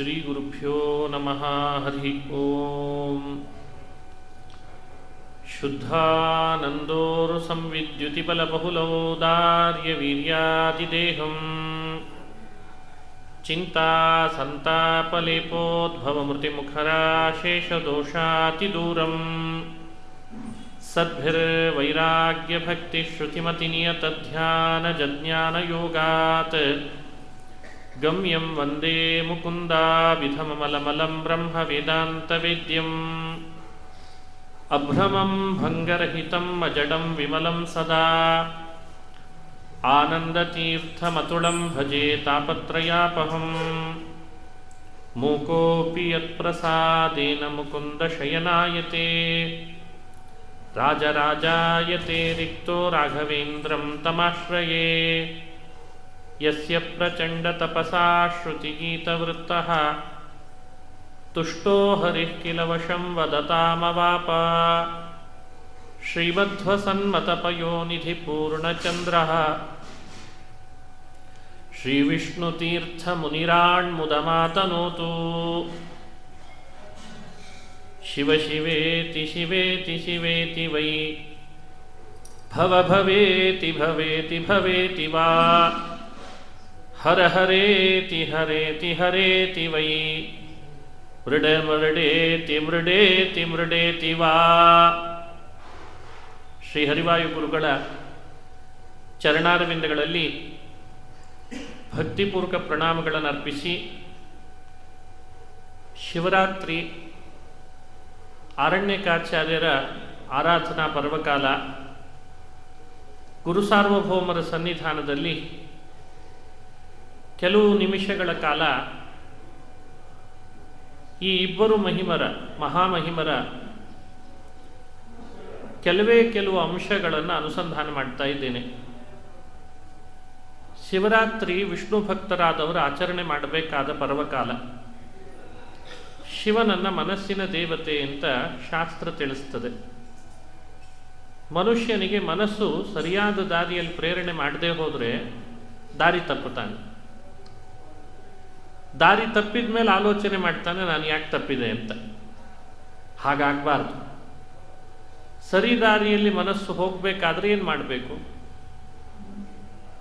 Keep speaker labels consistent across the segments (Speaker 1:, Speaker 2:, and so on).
Speaker 1: श्रीगुरुभ्यो नमः हरिः ॐ शुद्धानन्दोरुसंविद्युतिबलबहुलौदार्यवीर्यादिदेहम्। चिन्तासन्तापलेपोद्भवमृतिमुखराशेषदोषातिदूरम्। सद्भिर्वैराग्यभक्तिश्रुतिमतिनियतध्यानजज्ञानयोगात्। गम्यं वन्दे मुकुन्दाविधममलमलं ब्रह्मवेदान्तवेद्यम्। अभ्रमं भङ्गरहितम् अजडं विमलं सदा। आनन्दतीर्थमतुलं भजे तापत्रयापहम्। मूकोऽपि यत्प्रसादेन मुकुन्दशयनायते। राजराजायते रिक्तो राघवेन्द्रं तमाश्रये यस्य प्रचण्डतपसा श्रुतिगीतवृत्तः। तुष्टो हरिः किल वशं वदतामवाप। श्रीमध्वसन्मतपयोनिधिपूर्णचन्द्रः। श्रीविष्णुतीर्थमुनिराण्मुदमातनोतु। शिवशिवेति शिवेति शिवेति वै। भवभवेति भवेति भवेति वा। ಹರ ಹರೇತಿ ಹರೇತಿ ಹರೇತಿ ವೈ. ಮೃಡ ಮೃಡೇತಿ ಮೃಡೇತಿ ಮೃಡೇತಿ ವಾ. ಶ್ರೀ ಹರಿವಾಯು ಗುರುಗಳ ಚರಣಾರವಿಂದಗಳಲ್ಲಿ ಭಕ್ತಿಪೂರ್ವಕ ಪ್ರಣಾಮಗಳನ್ನು ಅರ್ಪಿಸಿ ಶಿವರಾತ್ರಿ ಆರಣ್ಯಕಾಚಾರ್ಯರ ಆರಾಧನಾ ಪರ್ವಕಾಲ ಗುರು ಸಾರ್ವಭೌಮರ ಸನ್ನಿಧಾನದಲ್ಲಿ ಕೆಲವು ನಿಮಿಷಗಳ ಕಾಲ ಈ ಇಬ್ಬರು ಮಹಿಮರ, ಮಹಾಮಹಿಮರ ಕೆಲವೇ ಕೆಲವು ಅಂಶಗಳನ್ನು ಅನುಸಂಧಾನ ಮಾಡ್ತಾ ಇದ್ದೇನೆ. ಶಿವರಾತ್ರಿ ವಿಷ್ಣು ಭಕ್ತರಾದವರು ಆಚರಣೆ ಮಾಡಬೇಕಾದ ಪರ್ವಕಾಲ. ಶಿವನನ್ನ ಮನಸ್ಸಿನ ದೇವತೆ ಅಂತ ಶಾಸ್ತ್ರ ತಿಳಿಸ್ತದೆ. ಮನುಷ್ಯನಿಗೆ ಮನಸ್ಸು ಸರಿಯಾದ ದಾರಿಯಲ್ಲಿ ಪ್ರೇರಣೆ ಮಾಡದೇ ಹೋದರೆ ದಾರಿ ತಪ್ಪುತ್ತಾನೆ. ದಾರಿ ತಪ್ಪಿದ ಮೇಲೆ ಆಲೋಚನೆ ಮಾಡ್ತಾನೆ ನಾನು ಯಾಕೆ ತಪ್ಪಿದೆ ಅಂತ. ಹಾಗಾಗಬಾರ್ದು. ಸರಿ ದಾರಿಯಲ್ಲಿ ಮನಸ್ಸು ಹೋಗಬೇಕಾದ್ರೆ ಏನು ಮಾಡಬೇಕು?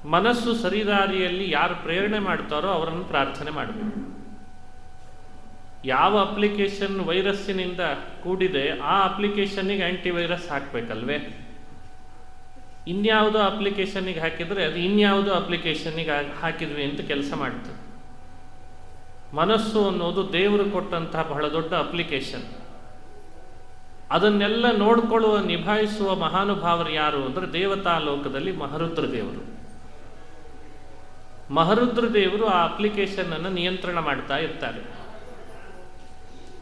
Speaker 1: ಮನಸ್ಸು ಸರಿ ದಾರಿಯಲ್ಲಿ ಯಾರು ಪ್ರೇರಣೆ ಮಾಡ್ತಾರೋ ಅವರನ್ನು ಪ್ರಾರ್ಥನೆ ಮಾಡಬೇಕು. ಯಾವ ಅಪ್ಲಿಕೇಶನ್ ವೈರಸ್ಸಿನಿಂದ ಕೂಡಿದೆ ಆ ಅಪ್ಲಿಕೇಶನ್ನಿಗೆ ಆ್ಯಂಟಿವೈರಸ್ ವೈರಸ್ ಹಾಕಬೇಕಲ್ವೇ? ಇನ್ಯಾವುದೋ ಅಪ್ಲಿಕೇಶನ್ನಿಗೆ ಹಾಕಿದರೆ ಅದು ಇನ್ಯಾವುದೋ ಅಪ್ಲಿಕೇಶನ್ನಿಗೆ ಹಾಕಿದ್ವಿ ಅಂತ ಕೆಲಸ ಮಾಡ್ತದೆ. ಮನಸ್ಸು ಅನ್ನೋದು ದೇವರು ಕೊಟ್ಟಂತಹ ಬಹಳ ದೊಡ್ಡ ಅಪ್ಲಿಕೇಶನ್. ಅದನ್ನೆಲ್ಲ ನೋಡಿಕೊಳ್ಳುವ, ನಿಭಾಯಿಸುವ ಮಹಾನುಭಾವರು ಯಾರು ಅಂದರೆ ದೇವತಾ ಲೋಕದಲ್ಲಿ ಮಹರುದ್ರ ದೇವರು. ಮಹರುದ್ರ ದೇವರು ಆ ಅಪ್ಲಿಕೇಶನ್ ಅನ್ನು ನಿಯಂತ್ರಣ ಮಾಡ್ತಾ ಇರ್ತಾರೆ.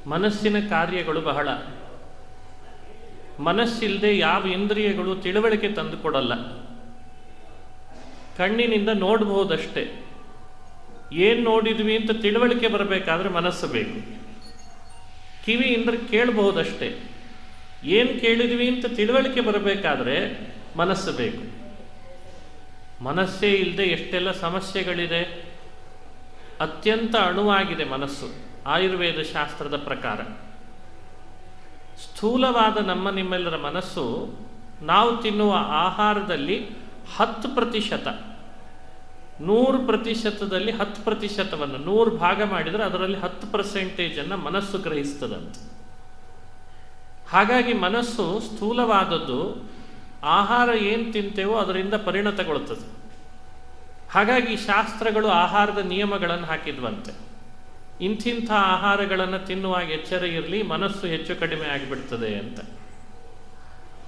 Speaker 1: ಮನಸ್ಸಿನ ಕಾರ್ಯಗಳು ಬಹಳ. ಮನಸ್ಸಿಲ್ಲದೆ ಯಾವ ಇಂದ್ರಿಯಗಳು ತಿಳುವಳಿಕೆ ತಂದುಕೊಡಲ್ಲ ಕಣ್ಣಿನಿಂದ ನೋಡಬಹುದಷ್ಟೇ ಏನು ನೋಡಿದ್ವಿ ಅಂತ ತಿಳುವಳಿಕೆ ಬರಬೇಕಾದ್ರೆ ಮನಸ್ಸು ಬೇಕು. ಕಿವಿ ಕಿವಿಯಿಂದ ಕೇಳಬಹುದಷ್ಟೇ. ಏನು ಕೇಳಿದ್ವಿ ಅಂತ ತಿಳುವಳಿಕೆ ಬರಬೇಕಾದ್ರೆ ಮನಸ್ಸು ಬೇಕು. ಮನಸ್ಸೇ ಇಲ್ಲದೆ ಎಷ್ಟೆಲ್ಲ ಸಮಸ್ಯೆಗಳಿದೆ. ಅತ್ಯಂತ ಅಣುವಾಗಿದೆ ಮನಸ್ಸು, ಆಯುರ್ವೇದ ಶಾಸ್ತ್ರದ ಪ್ರಕಾರ. ಸ್ಥೂಲವಾದ ನಮ್ಮ ನಿಮ್ಮೆಲ್ಲರ ಮನಸ್ಸು ನಾವು ತಿನ್ನುವ ಆಹಾರದಲ್ಲಿ ಹತ್ತು ಪ್ರತಿಶತ. ನೂರು ಪ್ರತಿಶತದಲ್ಲಿ ಹತ್ತು ಪ್ರತಿಶತವನ್ನು, ನೂರು ಭಾಗ ಮಾಡಿದರೆ ಅದರಲ್ಲಿ ಹತ್ತು ಪರ್ಸೆಂಟೇಜನ್ನು ಮನಸ್ಸು ಗ್ರಹಿಸ್ತದಂತೆ. ಹಾಗಾಗಿ ಮನಸ್ಸು ಸ್ಥೂಲವಾದದ್ದು, ಆಹಾರ ಏನು ತಿಂತೇವೋ ಅದರಿಂದ ಪರಿಣತಗೊಳ್ತದೆ. ಹಾಗಾಗಿ ಶಾಸ್ತ್ರಗಳು ಆಹಾರದ ನಿಯಮಗಳನ್ನು ಹಾಕಿದ್ವಂತೆ. ಇಂಥಿಂಥ ಆಹಾರಗಳನ್ನು ತಿನ್ನುವಾಗ ಎಚ್ಚರ ಇರಲಿ, ಮನಸ್ಸು ಹೆಚ್ಚು ಕಡಿಮೆ ಆಗಿಬಿಡ್ತದೆ ಅಂತ.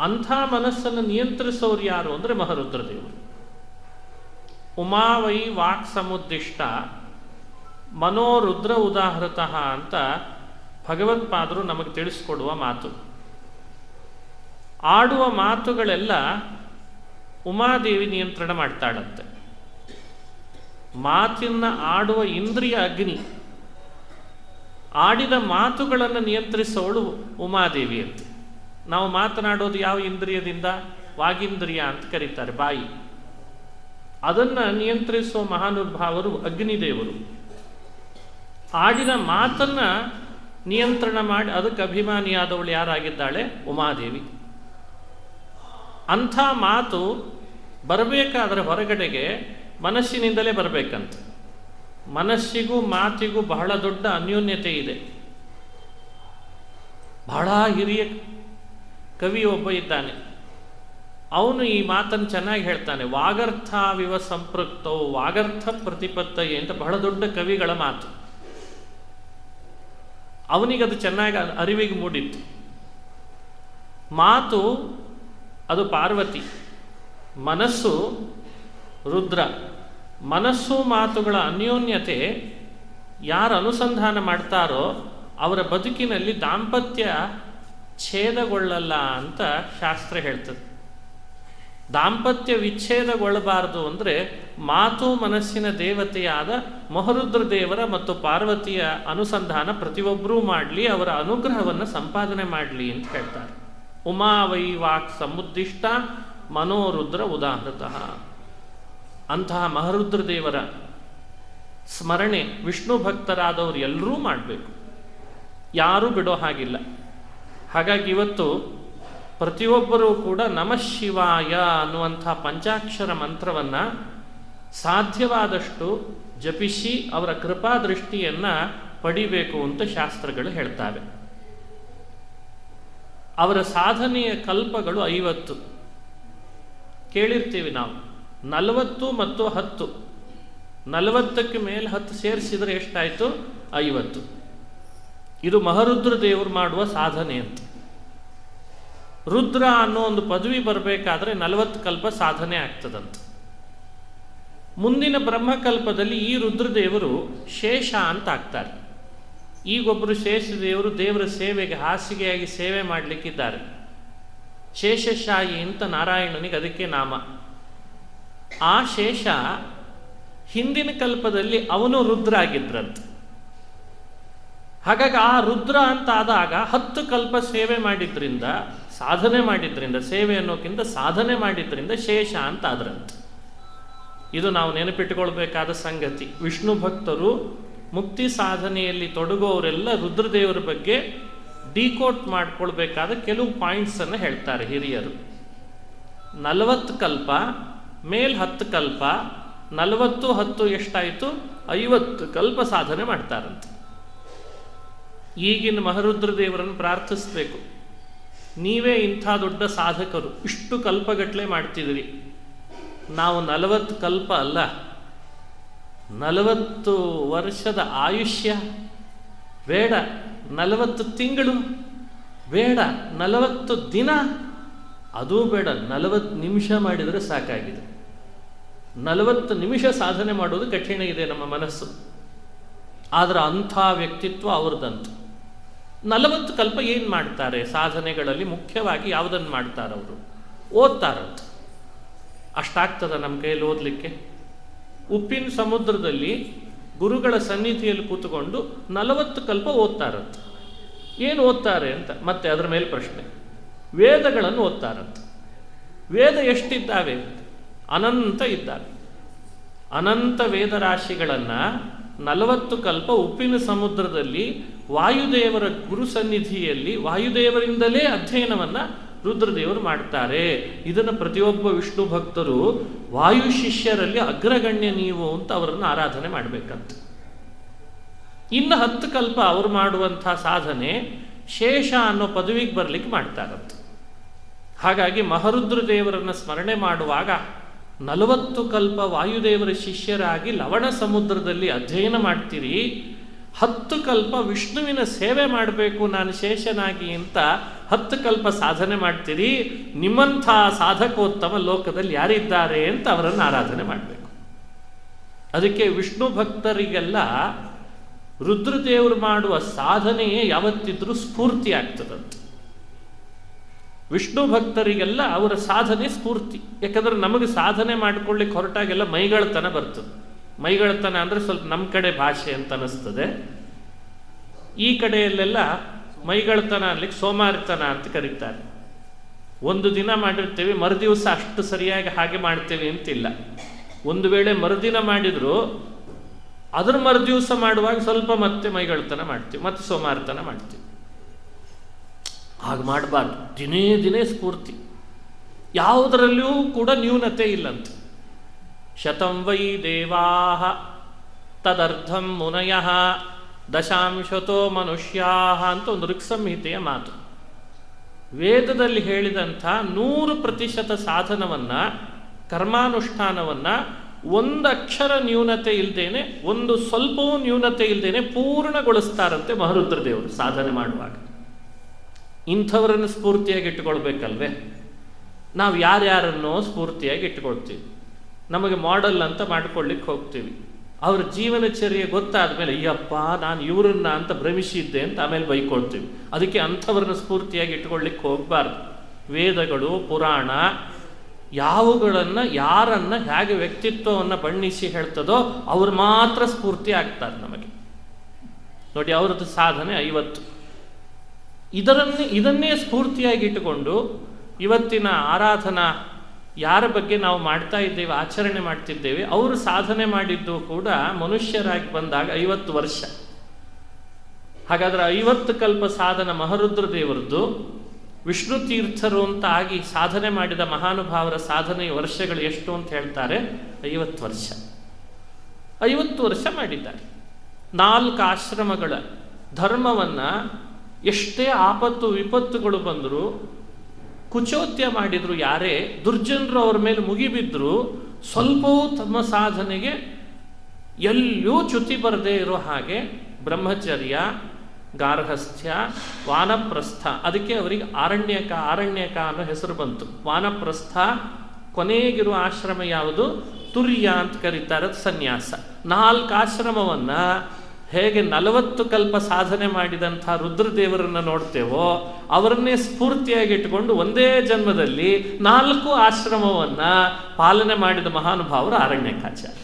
Speaker 1: ಅಂಥ ಮನಸ್ಸನ್ನು ನಿಯಂತ್ರಿಸೋರು ಯಾರು ಅಂದರೆ ಮಹರುದ್ರದೇವರು. ಉಮಾವೈ ವಾಕ್ ಸಮುದ್ದಿಷ್ಟ ಮನೋರುದ್ರ ಉದಾಹೃತಃ ಅಂತ ಭಗವತ್ಪಾದರು ನಮಗೆ ತಿಳಿಸ್ಕೊಡುವ ಮಾತು. ಆಡುವ ಮಾತುಗಳೆಲ್ಲ ಉಮಾದೇವಿ ನಿಯಂತ್ರಣ ಮಾಡ್ತಾಳಂತೆ. ಮಾತಿನ ಆಡುವ ಇಂದ್ರಿಯ ಅಗ್ನಿ. ಆಡಿದ ಮಾತುಗಳನ್ನು ನಿಯಂತ್ರಿಸೋಳು ಉಮಾದೇವಿ ಅಂತ. ನಾವು ಮಾತನಾಡೋದು ಯಾವ ಇಂದ್ರಿಯದಿಂದ? ವಾಗಿಂದ್ರಿಯ ಅಂತ ಕರೀತಾರೆ, ಬಾಯಿ. ಅದನ್ನು ನಿಯಂತ್ರಿಸುವ ಮಹಾನುಭಾವರು ಅಗ್ನಿದೇವರು. ಆಡಿದ ಮಾತನ್ನ ನಿಯಂತ್ರಣ ಮಾಡಿ ಅದಕ್ಕೆ ಅಭಿಮಾನಿಯಾದವಳು ಯಾರಾಗಿದ್ದಾಳೆ? ಉಮಾದೇವಿ. ಅಂಥ ಮಾತು ಬರಬೇಕಾದ್ರೆ ಹೊರಗಡೆಗೆ ಮನಸ್ಸಿನಿಂದಲೇ ಬರಬೇಕಂತ. ಮನಸ್ಸಿಗೂ ಮಾತಿಗೂ ಬಹಳ ದೊಡ್ಡ ಅನ್ಯೋನ್ಯತೆ ಇದೆ. ಬಹಳ ಹಿರಿಯ ಕವಿ ಒಬ್ಬ ಇದ್ದಾನೆ. ಅವನು ಈ ಮಾತನ್ನು ಚೆನ್ನಾಗಿ ಹೇಳ್ತಾನೆ, ವಾಗರ್ಥವಿವ ಸಂಪೃಕ್ತವು ವಾಗರ್ಥ ಪ್ರತಿಪತ್ತಯೆ ಅಂತ ಬಹಳ ದೊಡ್ಡ ಕವಿಗಳ ಮಾತು. ಅವನಿಗದು ಚೆನ್ನಾಗಿ ಅರಿವಿಗೆ ಮೂಡಿತ್ತು. ಮಾತು ಅದು ಪಾರ್ವತಿ, ಮನಸ್ಸು ರುದ್ರ. ಮನಸ್ಸು ಮಾತುಗಳ ಅನ್ಯೋನ್ಯತೆ ಯಾರು ಅನುಸಂಧಾನ ಮಾಡ್ತಾರೋ ಅವರ ಬದುಕಿನಲ್ಲಿ ದಾಂಪತ್ಯ ಛೇದಗೊಳ್ಳಲ್ಲ ಅಂತ ಶಾಸ್ತ್ರ ಹೇಳ್ತದೆ. ದಾಂಪತ್ಯ ವಿಚ್ಛೇದಗೊಳ್ಳಬಾರದು ಅಂದರೆ ಮಾತು ಮನಸ್ಸಿನ ದೇವತೆಯಾದ ಮಹರುದ್ರ ದೇವರ ಮತ್ತು ಪಾರ್ವತಿಯ ಅನುಸಂಧಾನ ಪ್ರತಿಯೊಬ್ಬರೂ ಮಾಡಲಿ, ಅವರ ಅನುಗ್ರಹವನ್ನು ಸಂಪಾದನೆ ಮಾಡಲಿ ಅಂತ ಹೇಳ್ತಾರೆ. ಉಮಾ ವೈ ವಾಕ್ ಸಮುದ್ದಿಷ್ಟ ಮನೋರುದ್ರ ಉದಾಹೃತಃ. ಅಂತಹ ಮಹರುದ್ರ ದೇವರ ಸ್ಮರಣೆ ವಿಷ್ಣು ಭಕ್ತರಾದವರು ಎಲ್ಲರೂ ಮಾಡಬೇಕು. ಯಾರೂ ಬಿಡೋ ಹಾಗಿಲ್ಲ. ಹಾಗಾಗಿ ಇವತ್ತು ಪ್ರತಿಯೊಬ್ಬರೂ ಕೂಡ ನಮಃ ಶಿವಾಯ ಅನ್ನುವಂಥ ಪಂಚಾಕ್ಷರ ಮಂತ್ರವನ್ನು ಸಾಧ್ಯವಾದಷ್ಟು ಜಪಿಸಿ ಅವರ ಕೃಪಾ ದೃಷ್ಟಿಯನ್ನು ಪಡಿಬೇಕು ಅಂತ ಶಾಸ್ತ್ರಗಳು ಹೇಳ್ತಾವೆ. ಅವರ ಸಾಧನೆಯ ಕಲ್ಪಗಳು ಐವತ್ತು. ಕೇಳಿರ್ತೀವಿ ನಾವು. ನಲವತ್ತು ಮತ್ತು ಹತ್ತು. ನಲವತ್ತಕ್ಕೆ ಮೇಲೆ ಹತ್ತು ಸೇರಿಸಿದರೆ ಎಷ್ಟಾಯಿತು? ಐವತ್ತು. ಇದು ಮಹರುದ್ರ ದೇವರು ಮಾಡುವ ಸಾಧನೆ ಅಂತ. ರುದ್ರ ಅನ್ನೋ ಒಂದು ಪದವಿ ಬರಬೇಕಾದ್ರೆ ನಲವತ್ತು ಕಲ್ಪ ಸಾಧನೆ ಆಗ್ತದಂತ. ಮುಂದಿನ ಬ್ರಹ್ಮಕಲ್ಪದಲ್ಲಿ ಈ ರುದ್ರದೇವರು ಶೇಷ ಅಂತ ಆಗ್ತಾರೆ. ಈಗೊಬ್ಬರು ಶೇಷದೇವರು ದೇವರ ಸೇವೆಗೆ ಹಾಸಿಗೆಯಾಗಿ ಸೇವೆ ಮಾಡಲಿಕ್ಕಿದ್ದಾರೆ. ಶೇಷಶಾಹಿ ಅಂತ ನಾರಾಯಣನಿಗೆ ಅದಕ್ಕೆ ನಾಮ. ಆ ಶೇಷ ಹಿಂದಿನ ಕಲ್ಪದಲ್ಲಿ ಅವನು ರುದ್ರ ಆಗಿದ್ರಂತ. ಹಾಗಾಗಿ ಆ ರುದ್ರ ಅಂತ ಆದಾಗ ಹತ್ತು ಕಲ್ಪ ಸೇವೆ ಮಾಡಿದ್ರಿಂದ ಸಾಧನೆ ಮಾಡಿದ್ರಿಂದ, ಸೇವೆ ಅನ್ನೋಕ್ಕಿಂತ ಸಾಧನೆ ಮಾಡಿದ್ರಿಂದ ಶೇಷ ಅಂತ ಆದ್ರಂತೆ. ಇದು ನಾವು ನೆನಪಿಟ್ಟುಕೊಳ್ಬೇಕಾದ ಸಂಗತಿ. ವಿಷ್ಣು ಭಕ್ತರು ಮುಕ್ತಿ ಸಾಧನೆಯಲ್ಲಿ ತೊಡಗುವವರೆಲ್ಲ ರುದ್ರದೇವರ ಬಗ್ಗೆ ಡಿಕೋಟ್ ಮಾಡ್ಕೊಳ್ಬೇಕಾದ ಕೆಲವು ಪಾಯಿಂಟ್ಸನ್ನು ಹೇಳ್ತಾರೆ ಹಿರಿಯರು. ನಲವತ್ತು ಕಲ್ಪ, ಮೇಲ್ ಹತ್ತು ಕಲ್ಪ, ನಲವತ್ತು ಹತ್ತು ಎಷ್ಟಾಯಿತು? ಐವತ್ತು ಕಲ್ಪ ಸಾಧನೆ ಮಾಡ್ತಾರಂತೆ. ಈಗಿನ ಮಹರುದ್ರ ದೇವರನ್ನು ಪ್ರಾರ್ಥಿಸ್ಬೇಕು. ನೀವೇ ಇಂಥ ದೊಡ್ಡ ಸಾಧಕರು, ಇಷ್ಟು ಕಲ್ಪಗಟ್ಟಲೆ ಮಾಡ್ತಿದ್ರಿ ನಾವು ನಲವತ್ತು ಕಲ್ಪ ಅಲ್ಲ, ನಲವತ್ತು ವರ್ಷದ ಆಯುಷ್ಯ, ಬೇಡ ನಲವತ್ತು ತಿಂಗಳು, ಬೇಡ ನಲವತ್ತು ದಿನ, ಅದೂ ಬೇಡ ನಲವತ್ತು ನಿಮಿಷ ಮಾಡಿದರೆ ಸಾಕಾಗಿದೆ. ನಲವತ್ತು ನಿಮಿಷ ಸಾಧನೆ ಮಾಡೋದು ಕಠಿಣ ಇದೆ ನಮ್ಮ ಮನಸ್ಸು. ಆದರೆ ಅಂಥ ವ್ಯಕ್ತಿತ್ವ ಅವ್ರದ್ದಂತು. ನಲವತ್ತು ಕಲ್ಪ ಏನು ಮಾಡ್ತಾರೆ? ಸಾಧನೆಗಳಲ್ಲಿ ಮುಖ್ಯವಾಗಿ ಯಾವುದನ್ನು ಮಾಡ್ತಾರೆ ಅವರು? ಓದ್ತಾರಂತ ಅಷ್ಟಾಗ್ತದ ನಮ್ಮ ಕೈಯಲ್ಲಿ ಓದಲಿಕ್ಕೆ? ಉಪ್ಪಿನ ಸಮುದ್ರದಲ್ಲಿ ಗುರುಗಳ ಸನ್ನಿಧಿಯಲ್ಲಿ ಕೂತ್ಕೊಂಡು ನಲವತ್ತು ಕಲ್ಪ ಓದ್ತಾರಂತ ಏನು ಓದ್ತಾರೆ ಅಂತ? ಮತ್ತೆ ಅದರ ಮೇಲೆ ಪ್ರಶ್ನೆ. ವೇದಗಳನ್ನು ಓದ್ತಾರಂತ ವೇದ ಎಷ್ಟಿದ್ದಾವೆ ಅನಂತ ಇದ್ದಾವೆ. ಅನಂತ ವೇದ ವೇದರಾಶಿಗಳನ್ನು ನಲವತ್ತು ಕಲ್ಪ ಉಪ್ಪಿನ ಸಮುದ್ರದಲ್ಲಿ ವಾಯುದೇವರ ಗುರು ಸನ್ನಿಧಿಯಲ್ಲಿ ವಾಯುದೇವರಿಂದಲೇ ಅಧ್ಯಯನವನ್ನು ರುದ್ರದೇವರು ಮಾಡ್ತಾರೆ. ಇದನ್ನು ಪ್ರತಿಯೊಬ್ಬ ವಿಷ್ಣು ಭಕ್ತರು ವಾಯು ಶಿಷ್ಯರಲ್ಲಿ ಅಗ್ರಗಣ್ಯ ನೀವು ಅಂತ ಅವರನ್ನು ಆರಾಧನೆ ಮಾಡಬೇಕಂತ. ಇನ್ನು ಹತ್ತು ಕಲ್ಪ ಅವರು ಮಾಡುವಂಥ ಸಾಧನೆ ಶೇಷ ಅನ್ನೋ ಪದವಿಗೆ ಬರಲಿಕ್ಕೆ ಮಾಡ್ತಾರಂತ. ಹಾಗಾಗಿ ಮಹರುದ್ರ ದೇವರನ್ನು ಸ್ಮರಣೆ ಮಾಡುವಾಗ ನಲವತ್ತು ಕಲ್ಪ ವಾಯುದೇವರ ಶಿಷ್ಯರಾಗಿ ಲವಣ ಸಮುದ್ರದಲ್ಲಿ ಅಧ್ಯಯನ ಮಾಡ್ತೀರಿ. ಹತ್ತು ಕಲ್ಪ ವಿಷ್ಣುವಿನ ಸೇವೆ ಮಾಡಬೇಕು ನಾನು ಶೇಷನಾಗಿ ಅಂತ ಹತ್ತು ಕಲ್ಪ ಸಾಧನೆ ಮಾಡ್ತೀರಿ. ನಿಮ್ಮಂಥ ಸಾಧಕೋತ್ತಮ ಲೋಕದಲ್ಲಿ ಯಾರಿದ್ದಾರೆ ಅಂತ ಅವರನ್ನು ಆರಾಧನೆ ಮಾಡಬೇಕು. ಅದಕ್ಕೆ ವಿಷ್ಣು ಭಕ್ತರಿಗೆಲ್ಲ ರುದ್ರದೇವರು ಮಾಡುವ ಸಾಧನೆಯೇ ಯಾವತ್ತಿದ್ರೂ ಸ್ಫೂರ್ತಿ ಆಗ್ತದಂತೆ ವಿಷ್ಣು ಭಕ್ತರಿಗೆಲ್ಲ ಅವರ ಸಾಧನೆ ಸ್ಫೂರ್ತಿ. ಯಾಕಂದ್ರೆ ನಮಗೆ ಸಾಧನೆ ಮಾಡ್ಕೊಳ್ಳಿಕ್ಕೆ ಹೊರಟಾಗೆಲ್ಲ ಮೈಗಳತನ ಬರ್ತದೆ. ಮೈಗಳತನ ಅಂದರೆ ಸ್ವಲ್ಪ ನಮ್ಮ ಕಡೆ ಭಾಷೆ ಅಂತ ಅನ್ನಿಸ್ತದೆ ಈ ಕಡೆಯಲ್ಲೆಲ್ಲ ಮೈಗಳತನ ಅನ್ಲಿಕ್ಕೆ ಸೋಮಾರಿತನ ಅಂತ ಕರೀತಾರೆ. ಒಂದು ದಿನ ಮಾಡಿರ್ತೇವೆ, ಮರುದಿವಸ ಅಷ್ಟು ಸರಿಯಾಗಿ ಹಾಗೆ ಮಾಡ್ತೇವೆ ಅಂತಿಲ್ಲ. ಒಂದು ವೇಳೆ ಮರುದಿನ ಮಾಡಿದ್ರು, ಅದ್ರ ಮರುದಿವಸ ಮಾಡುವಾಗ ಸ್ವಲ್ಪ ಮತ್ತೆ ಮೈಗಳತನ ಮಾಡ್ತೀವಿ, ಮತ್ತೆ ಸೋಮಾರ್ತನ ಮಾಡ್ತೀವಿ. ಹಾಗೆ ಮಾಡಬಾರ್ದು. ದಿನೇ ದಿನೇ ಸ್ಫೂರ್ತಿ. ಯಾವುದರಲ್ಲಿಯೂ ಕೂಡ ನ್ಯೂನತೆ ಇಲ್ಲಂತೆ. ಶತಂ ವೈ ದೇವಾ ತದರ್ಧಂ ಮುನಯ, ದಶಾಂಶತೋ ಮನುಷ್ಯಾ ಅಂತ ಒಂದು ಋಕ್ಸಂಹಿತೆಯ ಮಾತು. ವೇದದಲ್ಲಿ ಹೇಳಿದಂಥ ನೂರು ಪ್ರತಿಶತ ಸಾಧನವನ್ನು, ಕರ್ಮಾನುಷ್ಠಾನವನ್ನು ಒಂದು ಅಕ್ಷರ ನ್ಯೂನತೆ ಇಲ್ಲದೇನೆ ಒಂದು ಸ್ವಲ್ಪವೂ ನ್ಯೂನತೆ ಇಲ್ಲದೇನೆ ಪೂರ್ಣಗೊಳಿಸ್ತಾರಂತೆ ಮಹರುದ್ರ ದೇವರು ಸಾಧನೆ ಮಾಡುವಾಗ. ಇಂಥವರನ್ನು ಸ್ಫೂರ್ತಿಯಾಗಿ ಇಟ್ಟುಕೊಳ್ಬೇಕಲ್ವೇ? ನಾವು ಯಾರ್ಯಾರನ್ನೋ ಸ್ಫೂರ್ತಿಯಾಗಿ ಇಟ್ಟುಕೊಳ್ತೀವಿ. ನಮಗೆ ಮಾಡೆಲ್ ಅಂತ ಮಾಡ್ಕೊಳ್ಳಿಕ್ಕೆ ಹೋಗ್ತೀವಿ. ಅವ್ರ ಜೀವನಚರ್ಯೆ ಗೊತ್ತಾದ ಮೇಲೆ, ಅಯ್ಯಪ್ಪ, ನಾನು ಇವರನ್ನ ಅಂತ ಭ್ರಮಿಸಿದ್ದೆ ಅಂತ ಆಮೇಲೆ ಬೈಕೊಳ್ತೀವಿ. ಅದಕ್ಕೆ ಅಂಥವ್ರನ್ನ ಸ್ಫೂರ್ತಿಯಾಗಿ ಇಟ್ಕೊಳ್ಳಿಕ್ಕೆ ಹೋಗಬಾರ್ದು. ವೇದಗಳು, ಪುರಾಣ, ಯಾವುಗಳನ್ನು, ಯಾರನ್ನ ಹೇಗೆ ವ್ಯಕ್ತಿತ್ವವನ್ನು ಬಣ್ಣಿಸಿ ಹೇಳ್ತದೋ ಅವ್ರು ಮಾತ್ರ ಸ್ಫೂರ್ತಿ ಆಗ್ತಾರೆ ನಮಗೆ. ನೋಡಿ, ಅವರದ್ದು ಸಾಧನೆ ಐವತ್ತು. ಇದರನ್ನೇ, ಇದನ್ನೇ ಸ್ಫೂರ್ತಿಯಾಗಿ ಇಟ್ಟುಕೊಂಡು ಇವತ್ತಿನ ಆರಾಧನಾ ಯಾರ ಬಗ್ಗೆ ನಾವು ಮಾಡ್ತಾ ಇದ್ದೇವೆ, ಆಚರಣೆ ಮಾಡ್ತಿದ್ದೇವೆ, ಅವರು ಸಾಧನೆ ಮಾಡಿದ್ದು ಕೂಡ ಮನುಷ್ಯರಾಗಿ ಬಂದಾಗ ಐವತ್ತು ವರ್ಷ. ಹಾಗಾದ್ರೆ ಐವತ್ತು ಕಲ್ಪ ಸಾಧನ ಮಹರುದ್ರ ದೇವರದ್ದು, ವಿಷ್ಣು ತೀರ್ಥರು ಅಂತ ಆಗಿ ಸಾಧನೆ ಮಾಡಿದ ಮಹಾನುಭಾವರ ಸಾಧನೆಯ ವರ್ಷಗಳು ಎಷ್ಟು ಅಂತ ಹೇಳ್ತಾರೆ, ಐವತ್ತು ವರ್ಷ. ಐವತ್ತು ವರ್ಷ ಮಾಡಿದ್ದಾರೆ. ನಾಲ್ಕು ಆಶ್ರಮಗಳ ಧರ್ಮವನ್ನ ಎಷ್ಟೇ ಆಪತ್ತು ವಿಪತ್ತುಗಳು ಬಂದರೂ, ಕುಚೋತ್ಯ ಮಾಡಿದ್ರು ಯಾರೇ, ದುರ್ಜನರು ಅವ್ರ ಮೇಲೆ ಮುಗಿಬಿದ್ರು, ಸ್ವಲ್ಪವೂ ತಮ್ಮ ಸಾಧನೆಗೆ ಎಲ್ಲೂ ಚ್ಯುತಿ ಬರದೇ ಇರೋ ಹಾಗೆ ಬ್ರಹ್ಮಚರ್ಯ, ಗಾರ್ಹಸ್ಥ್ಯ, ವಾನಪ್ರಸ್ಥ, ಅದಕ್ಕೆ ಅವರಿಗೆ ಆರಣ್ಯಕ ಆರಣ್ಯಕ ಅನ್ನೋ ಹೆಸರು ಬಂತು. ವಾನಪ್ರಸ್ಥ, ಕೊನೆಗಿರುವ ಆಶ್ರಮ ಯಾವುದು? ತುರ್ಯ ಅಂತ ಕರೀತಾರೆ ಸನ್ಯಾಸ. ನಾಲ್ಕು ಆಶ್ರಮವನ್ನ ಹೇಗೆ ನಲವತ್ತು ಕಲ್ಪ ಸಾಧನೆ ಮಾಡಿದಂಥ ರುದ್ರದೇವರನ್ನು ನೋಡ್ತೇವೋ ಅವರನ್ನೇ ಸ್ಫೂರ್ತಿಯಾಗಿ ಇಟ್ಟುಕೊಂಡು ಒಂದೇ ಜನ್ಮದಲ್ಲಿ ನಾಲ್ಕು ಆಶ್ರಮವನ್ನ ಪಾಲನೆ ಮಾಡಿದ ಮಹಾನುಭಾವರು ಅರಣ್ಯಕಾಚಾರ್ಯ.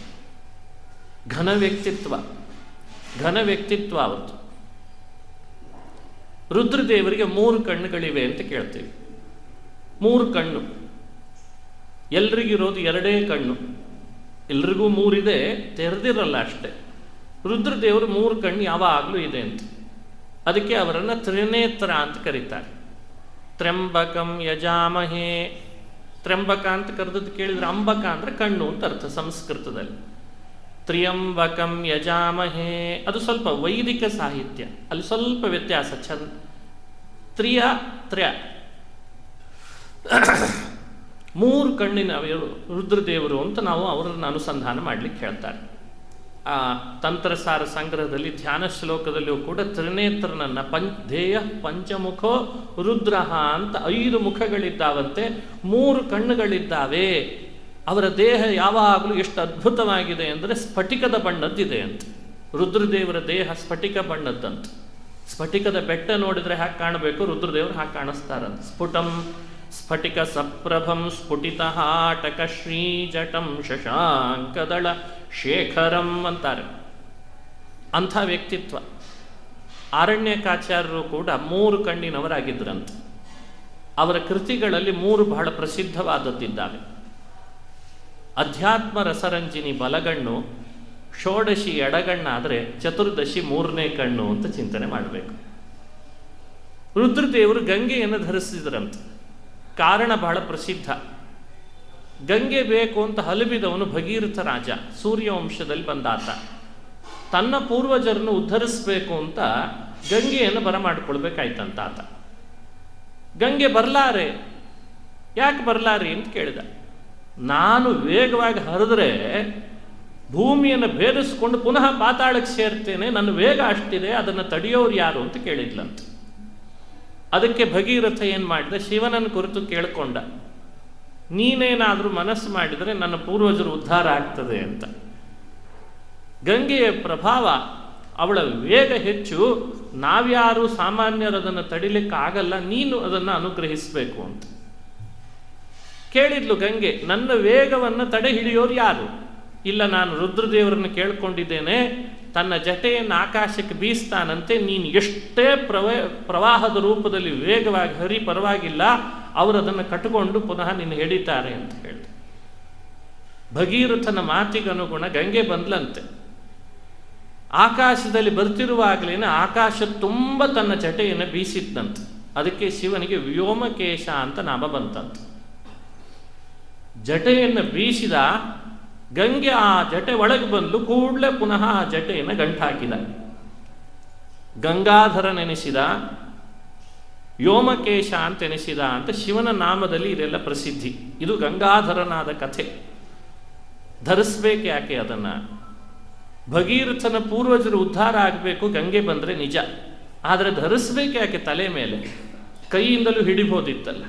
Speaker 1: ಘನ ವ್ಯಕ್ತಿತ್ವ ಘನ ವ್ಯಕ್ತಿತ್ವ ಅವತ್ತು ರುದ್ರದೇವರಿಗೆ ಮೂರು ಕಣ್ಣುಗಳಿವೆ ಅಂತ ಕೇಳ್ತೀವಿ. ಮೂರು ಕಣ್ಣು. ಎಲ್ರಿಗಿರೋದು ಎರಡೇ ಕಣ್ಣು. ಎಲ್ರಿಗೂ ಮೂರಿದೆ, ತೆರೆದಿರಲ್ಲ ಅಷ್ಟೆ. ರುದ್ರದೇವರು ಮೂರು ಕಣ್ಣು ಯಾವಾಗಲೂ ಇದೆ ಅಂತ. ಅದಕ್ಕೆ ಅವರನ್ನು ತ್ರಿನೇತ್ರ ಅಂತ ಕರೀತಾರೆ. ತ್ರ್ಯಂಬಕಂ ಯಜಾಮಹೇ. ತ್ರಂಬಕ ಅಂತ ಕರೆದದ್ದು ಕೇಳಿದ್ರೆ ಅಂಬಕ ಅಂದ್ರೆ ಕಣ್ಣು ಅಂತ ಅರ್ಥ ಸಂಸ್ಕೃತದಲ್ಲಿ. ತ್ರಿಯಂಬಕಂ ಯಜಾಮಹೇ. ಅದು ಸ್ವಲ್ಪ ವೈದಿಕ ಸಾಹಿತ್ಯ. ಅಲ್ಲಿ ಸ್ವಲ್ಪ ವ್ಯತ್ಯಾಸ. ಚಂದ ತ್ರಿಯ ತ್ರ ಮೂರು ಕಣ್ಣಿನ ರುದ್ರದೇವರು ಅಂತ ನಾವು ಅವರನ್ನು ಅನುಸಂಧಾನ ಮಾಡಲಿಕ್ಕೆ ಹೇಳ್ತಾರೆ. ಆ, ತಂತ್ರಸಾರ ಸಂಗ್ರಹದಲ್ಲಿ, ಧ್ಯಾನ ಶ್ಲೋಕದಲ್ಲಿಯೂ ಕೂಡ ತ್ರಿನೇತ್ರನನ್ನ ಪಂ ಧ್ಯೇಯ, ಪಂಚಮುಖೋ, ರುದ್ರಹ ಅಂತ ಐದು ಮುಖಗಳಿದ್ದಾವಂತೆ, ಮೂರು ಕಣ್ಣುಗಳಿದ್ದಾವೆ. ಅವರ ದೇಹ ಯಾವಾಗಲೂ ಎಷ್ಟು ಅದ್ಭುತವಾಗಿದೆ ಅಂದರೆ ಸ್ಫಟಿಕದ ಬಣ್ಣದ್ದಿದೆ ಅಂತ. ರುದ್ರದೇವರ ದೇಹ ಸ್ಫಟಿಕ ಬಣ್ಣದ್ದಂತ. ಸ್ಫಟಿಕದ ಬೆಟ್ಟ ನೋಡಿದರೆ ಹಾಗೆ ಕಾಣಬೇಕು, ರುದ್ರದೇವರು ಹಾಗೆ ಕಾಣಿಸ್ತಾರಂತ. ಸ್ಫುಟಂ ಸ್ಫಟಿಕ ಸಪ್ರಭಂ ಸ್ಫುಟಿತಹಾಟಕ ಶ್ರೀಜಟಂ ಶಶಾಂಕದಳ ಶೇಖರಂ ಅಂತಾರೆ. ಅಂಥ ವ್ಯಕ್ತಿತ್ವ. ಆರಣ್ಯಕಾಚಾರ್ಯರು ಕೂಡ ಮೂರು ಕಣ್ಣಿನವರಾಗಿದ್ದರಂತೆ. ಅವರ ಕೃತಿಗಳಲ್ಲಿ ಮೂರು ಬಹಳ ಪ್ರಸಿದ್ಧವಾದದ್ದಿದ್ದಾವೆ. ಅಧ್ಯಾತ್ಮ ರಸರಂಜಿನಿ ಬಲಗಣ್ಣು, ಷೋಡಶಿ ಎಡಗಣ್ಣಾದರೆ ಚತುರ್ದಶಿ ಮೂರನೇ ಕಣ್ಣು ಅಂತ ಚಿಂತನೆ ಮಾಡಬೇಕು. ರುದ್ರದೇವರು ಗಂಗೆಯನ್ನು ಧರಿಸಿದ್ರಂತೆ. ಕಾರಣ ಬಹಳ ಪ್ರಸಿದ್ಧ. ಗಂಗೆ ಬೇಕು ಅಂತ ಹಲಬಿದವನು ಭಗೀರಥ ರಾಜ, ಸೂರ್ಯವಂಶದಲ್ಲಿ ಬಂದಾತ. ತನ್ನ ಪೂರ್ವಜರನ್ನು ಉದ್ಧರಿಸಬೇಕು ಅಂತ ಗಂಗೆಯನ್ನು ಬರಮಾಡಿಕೊಳ್ಬೇಕಾಯ್ತಂತ ಆತ ಗಂಗೆ ಬರಲಾರೆ? ಯಾಕೆ ಬರಲಾರೆ ಅಂತ ಕೇಳಿದ. ನಾನು ವೇಗವಾಗಿ ಹರಿದ್ರೆ ಭೂಮಿಯನ್ನು ಭೇದಿಸ್ಕೊಂಡು ಪುನಃ ಪಾತಾಳಕ್ಕೆ ಸೇರ್ತೇನೆ, ನನ್ನ ವೇಗ ಅಷ್ಟಿದೆ, ಅದನ್ನು ತಡೆಯೋರು ಯಾರು ಅಂತ ಕೇಳಿದ್ಲಂತ. ಅದಕ್ಕೆ ಭಗೀರಥ ಏನು ಮಾಡಿದ? ಶಿವನನ್ನು ಕುರಿತು ಕೇಳ್ಕೊಂಡ. ನೀನೇನಾದರೂ ಮನಸ್ಸು ಮಾಡಿದರೆ ನನ್ನ ಪೂರ್ವಜರು ಉದ್ಧಾರ ಆಗ್ತದೆ ಅಂತ. ಗಂಗೆಯ ಪ್ರಭಾವ ಅವಳ ವೇಗ ಹೆಚ್ಚು. ನಾವ್ಯಾರು ಸಾಮಾನ್ಯರು ಅದನ್ನು ತಡಿಲಿಕ್ಕೆ ಆಗಲ್ಲ ನೀನು ಅದನ್ನು ಅನುಗ್ರಹಿಸಬೇಕು ಅಂತ. ಕೇಳಿದ್ಲು ಗಂಗೆ, ನನ್ನ ವೇಗವನ್ನು ತಡೆ ಹಿಡಿಯೋರು ಯಾರು? ಇಲ್ಲ, ನಾನು ರುದ್ರದೇವರನ್ನು ಕೇಳ್ಕೊಂಡಿದ್ದೇನೆ. ತನ್ನ ಜಟೆಯನ್ನು ಆಕಾಶಕ್ಕೆ ಬೀಸ್ತಾನಂತೆ ನೀನು ಎಷ್ಟೇ ಪ್ರವ ಪ್ರವಾಹದ ರೂಪದಲ್ಲಿ ವೇಗವಾಗಿ ಹರಿ ಪರವಾಗಿಲ್ಲ, ಅವರು ಅದನ್ನು ಕಟ್ಟಿಕೊಂಡು ಪುನಃ ನಿನ್ನ ಹಿಡಿತಾರೆ ಅಂತ ಹೇಳಿದೆ. ಭಗೀರಥನ ಮಾತಿಗನುಗುಣ ಗಂಗೆ ಬಂದ್ಲಂತೆ. ಆಕಾಶದಲ್ಲಿ ಬರ್ತಿರುವಾಗಲೇನೆ ಆಕಾಶ ತುಂಬ ತನ್ನ ಜಟೆಯನ್ನು ಬೀಸಿದ್ದಂತೆ ಅದಕ್ಕೆ ಶಿವನಿಗೆ ವ್ಯೋಮಕೇಶ ಅಂತ ನಾಮ ಬಂತಂತೆ. ಜಟೆಯನ್ನು ಬೀಸಿದ ಗಂಗೆ ಆ ಜಟೆ ಒಳಗೆ ಬಂದು ಕೂಡಲೇ ಪುನಃ ಆ ಜಟೆಯನ್ನು ಗಂಟಾಕಿದ. ಗಂಗಾಧರ ನೆನೆಸಿದ ವ್ಯೋಮಕೇಶ ಅಂತೆನಿಸಿದ ಅಂತ ಶಿವನ ನಾಮದಲ್ಲಿ ಇದೆಲ್ಲ ಪ್ರಸಿದ್ಧಿ. ಇದು ಗಂಗಾಧರನಾದ ಕಥೆ. ಧರಿಸ್ಬೇಕು ಯಾಕೆ ಅದನ್ನು? ಭಗೀರಥನ ಪೂರ್ವಜರು ಉದ್ಧಾರ ಆಗಬೇಕು, ಗಂಗೆ ಬಂದರೆ ನಿಜ. ಆದರೆ ಧರಿಸ್ಬೇಕು ಯಾಕೆ ತಲೆ ಮೇಲೆ? ಕೈಯಿಂದಲೂ ಹಿಡಿಬೋದಿತ್ತಲ್ಲ.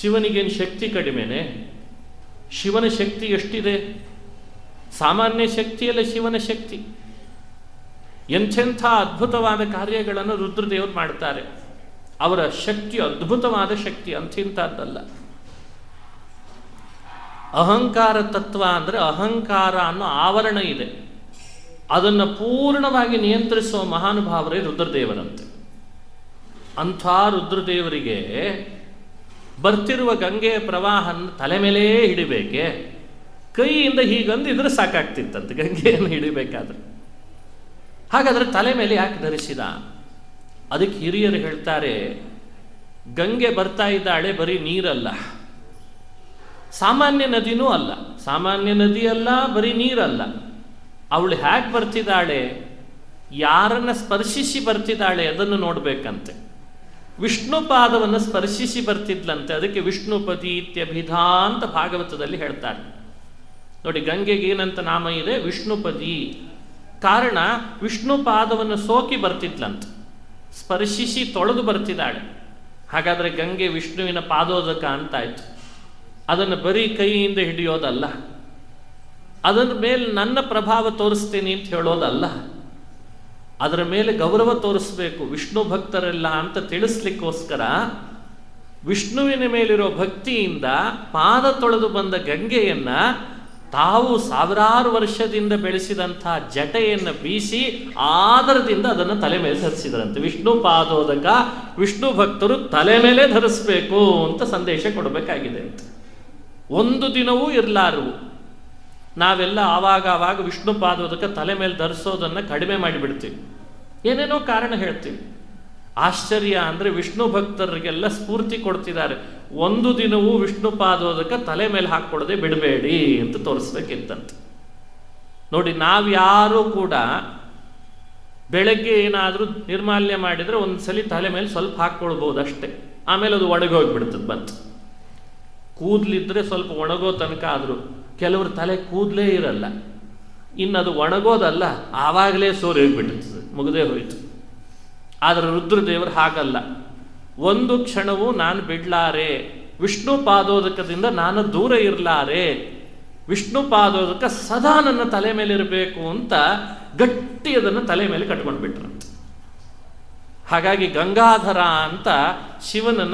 Speaker 1: ಶಿವನಿಗೇನು ಶಕ್ತಿ ಕಡಿಮೆನೆ? ಶಿವನ ಶಕ್ತಿ ಎಷ್ಟಿದೆ? ಸಾಮಾನ್ಯ ಶಕ್ತಿಯಲ್ಲ ಶಿವನ ಶಕ್ತಿ. ಎಂಥೆಂಥ ಅದ್ಭುತವಾದ ಕಾರ್ಯಗಳನ್ನು ರುದ್ರದೇವರು ಮಾಡ್ತಾರೆ ಅವರ ಶಕ್ತಿ ಅದ್ಭುತವಾದ ಶಕ್ತಿ, ಅಂಥಿಂಥದ್ದಲ್ಲ. ಅಹಂಕಾರ ತತ್ವ ಅಂದರೆ ಅಹಂಕಾರ ಅನ್ನೋ ಆವರಣ ಇದೆ. ಅದನ್ನು ಪೂರ್ಣವಾಗಿ ನಿಯಂತ್ರಿಸುವ ಮಹಾನುಭಾವರೇ ರುದ್ರದೇವರಂತೆ. ಅಂಥ ರುದ್ರದೇವರಿಗೆ ಬರ್ತಿರುವ ಗಂಗೆಯ ಪ್ರವಾಹನ ತಲೆ ಮೇಲೇ ಹಿಡಿಬೇಕೆ? ಕೈಯಿಂದ ಹೀಗಂದಿದ್ರೆ ಸಾಕಾಗ್ತಿತ್ತಂತೆ, ಗಂಗೆಯನ್ನು ಹಿಡಿಬೇಕಾದ್ರೆ. ಹಾಗಾದರೆ ತಲೆ ಮೇಲೆ ಯಾಕೆ ಧರಿಸಿದ? ಅದಕ್ಕೆ ಹಿರಿಯರು ಹೇಳ್ತಾರೆ, ಗಂಗೆ ಬರ್ತಾ ಇದ್ದಾಳೆ ಬರೀ ನೀರಲ್ಲ. ಸಾಮಾನ್ಯ ನದಿನೂ ಅಲ್ಲ, ಸಾಮಾನ್ಯ ನದಿಯಲ್ಲ, ಬರೀ ನೀರಲ್ಲ. ಅವಳು ಹೇಗೆ ಬರ್ತಿದ್ದಾಳೆ? ಯಾರನ್ನ ಸ್ಪರ್ಶಿಸಿ ಬರ್ತಿದ್ದಾಳೆ? ಅದನ್ನು ನೋಡಬೇಕಂತೆ. ವಿಷ್ಣು ಪಾದವನ್ನು ಸ್ಪರ್ಶಿಸಿ ಬರ್ತಿದ್ಲಂತೆ, ಅದಕ್ಕೆ ವಿಷ್ಣುಪತಿ ಇತ್ಯಭಿಧಾ ಅಂತ ಭಾಗವತದಲ್ಲಿ ಹೇಳ್ತಾರೆ. ನೋಡಿ, ಗಂಗೆಗೆ ಏನಂತ ನಾಮ ಇದೆ? ವಿಷ್ಣುಪದಿ. ಕಾರಣ, ವಿಷ್ಣು ಪಾದವನ್ನು ಸೋಕಿ ಬರ್ತಿದ್ಲಂತ. ಸ್ಪರ್ಶಿಸಿ ತೊಳೆದು ಬರ್ತಿದ್ದಾಳೆ. ಹಾಗಾದರೆ ಗಂಗೆ ವಿಷ್ಣುವಿನ ಪಾದೋದಕ ಅಂತಾಯ್ತು. ಅದನ್ನು ಬರೀ ಕೈಯಿಂದ ಹಿಡಿಯೋದಲ್ಲ. ಅದರ ಮೇಲೆ ನನ್ನ ಪ್ರಭಾವ ತೋರಿಸ್ತೀನಿ ಅಂತ ಹೇಳೋದಲ್ಲ. ಅದರ ಮೇಲೆ ಗೌರವ ತೋರಿಸ್ಬೇಕು, ವಿಷ್ಣು ಭಕ್ತರೆಲ್ಲ ಅಂತ ತಿಳಿಸ್ಲಿಕ್ಕೋಸ್ಕರ ವಿಷ್ಣುವಿನ ಮೇಲಿರೋ ಭಕ್ತಿಯಿಂದ ಪಾದ ತೊಳೆದು ಬಂದ ಗಂಗೆಯನ್ನ ತಾವು ಸಾವಿರಾರು ವರ್ಷದಿಂದ ಬೆಳೆಸಿದಂಥ ಜಟೆಯನ್ನು ಬೀಸಿ ಆದರದಿಂದ ಅದನ್ನು ತಲೆ ಮೇಲೆ ಧರಿಸಿದ್ರಂತೆ. ವಿಷ್ಣು ಪಾದೋದಕ, ವಿಷ್ಣು ಭಕ್ತರು ತಲೆ ಮೇಲೆ ಧರಿಸ್ಬೇಕು ಅಂತ ಸಂದೇಶ ಕೊಡಬೇಕಾಗಿದೆ. ಅಂತ ಒಂದು ದಿನವೂ ಇರಲಾರವು ನಾವೆಲ್ಲ ಆವಾಗ ಆವಾಗ ವಿಷ್ಣು ಪಾದೋದಕ ತಲೆ ಮೇಲೆ ಧರಿಸೋದನ್ನು ಕಡಿಮೆ ಮಾಡಿಬಿಡ್ತೀವಿ. ಏನೇನೋ ಕಾರಣ ಹೇಳ್ತೀವಿ. ಆಶ್ಚರ್ಯ ಅಂದರೆ ವಿಷ್ಣು ಭಕ್ತರಿಗೆಲ್ಲ ಸ್ಫೂರ್ತಿ ಕೊಡ್ತಿದ್ದಾರೆ. ಒಂದು ದಿನವೂ ವಿಷ್ಣು ಪಾದೋದಕ ತಲೆ ಮೇಲೆ ಹಾಕ್ಕೊಳ್ಳದೆ ಬಿಡಬೇಡಿ ಅಂತ ತೋರಿಸ್ಬೇಕಿತ್ತಂತೆ. ನೋಡಿ ನಾವ್ಯಾರೂ ಕೂಡ ಬೆಳಗ್ಗೆ ಏನಾದರೂ ನಿರ್ಮಾಲ್ಯ ಮಾಡಿದರೆ ಒಂದು ಸಲ ತಲೆ ಮೇಲೆ ಸ್ವಲ್ಪ ಹಾಕ್ಕೊಳ್ಬೋದು ಅಷ್ಟೇ ಆಮೇಲೆ ಅದು ಒಣಗೋಗ್ಬಿಡ್ತದೆ ಬಂತು. ಕೂದಲಿದ್ರೆ ಸ್ವಲ್ಪ ಒಣಗೋ ತನಕ ಆದರೂ ಕೆಲವರು ತಲೆ ಕೂದಲೇ ಇರಲ್ಲ. ಇನ್ನು ಅದು ಒಣಗೋದಲ್ಲ, ಆವಾಗಲೇ ಸೋರಿ ಹೋಗಿಬಿಟ್ಟಿರ್ತದೆ ಮುಗದೇ ಹೋಯಿತು. ಆದರೆ ರುದ್ರದೇವರು ಹಾಗಲ್ಲ. ಒಂದು ಕ್ಷಣವೂ ನಾನು ಬಿಡ್ಲಾರೆ. ವಿಷ್ಣು ಪಾದೋದಕದಿಂದ ನಾನು ದೂರ ಇರಲಾರೆ. ವಿಷ್ಣು ಪಾದೋದಕ ಸದಾ ನನ್ನ ತಲೆ ಮೇಲೆ ಇರಬೇಕು ಅಂತ ಗಟ್ಟಿ ಅದನ್ನು ತಲೆ ಮೇಲೆ ಕಟ್ಕೊಂಡು ಬಿಟ್ರಂತೆ ಹಾಗಾಗಿ ಗಂಗಾಧರ ಅಂತ ಶಿವನನ್ನು